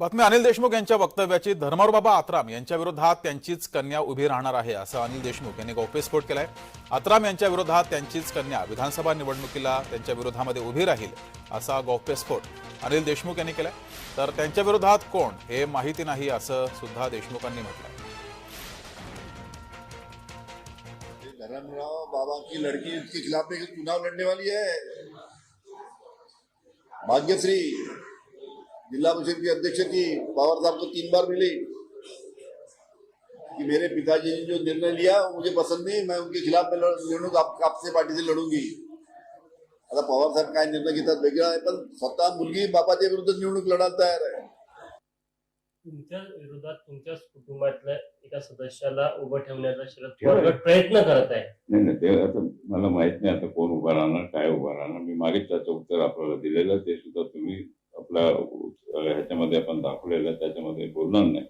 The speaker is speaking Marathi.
बातमी अनिल देशमुख यांच्या वक्तव्याची. धर्मारूबाबा आत्राम यांच्या विरोधात त्यांचीच कन्या उभी राहणार आहे असं अनिल देशमुख यांनी गौप्यस्फोट केलाय. आत्राम यांच्या विरोधात त्यांचीच कन्या विधानसभा निवडणुकीला त्यांच्या विरोधामध्ये उभी राहील असा गौप्यस्फोट अनिल देशमुख यांनी केलाय. तर त्यांच्या विरोधात कोण हे माहिती नाही असं सुद्धा देशमुखांनी म्हटलंय. धर्मराव बाबा की लड़की उसके खिलाफ चुनाव लड़ने वाली है भाग्यश्री जिला परिषद के अध्यक्ष की पवार साहब को तीन बार मिली कि मेरे पिताजी ने जो निर्णय लिया वो मुझे पसंद नहीं मैं उनके खिलाफ में लड़- निवडणूक आप, आपसे पार्टी से लढूंगी आता पवार साहेब काय निर्णय घेतात वेगळा आहे पण स्वतः मुलगी बापाच्या विरुद्ध निवडणूक लढायला तयार आहे तुमच्या विरोधात तुमच्याच कुटुंबातल्या एका सदस्याला उभं ठेवण्याचा शरद पवार गट प्रयत्न करत आहे. नाही नाही ते आता मला माहीत नाही आता कोण उभा राहणार काय उभा राहणार. मी मागेच त्याचं उत्तर आपल्याला दिलेलं ते सुद्धा तुम्ही आपल्या अं, ह्याच्यामध्ये आपण दाखवलेलं त्याच्यामध्ये बोलणार नाही.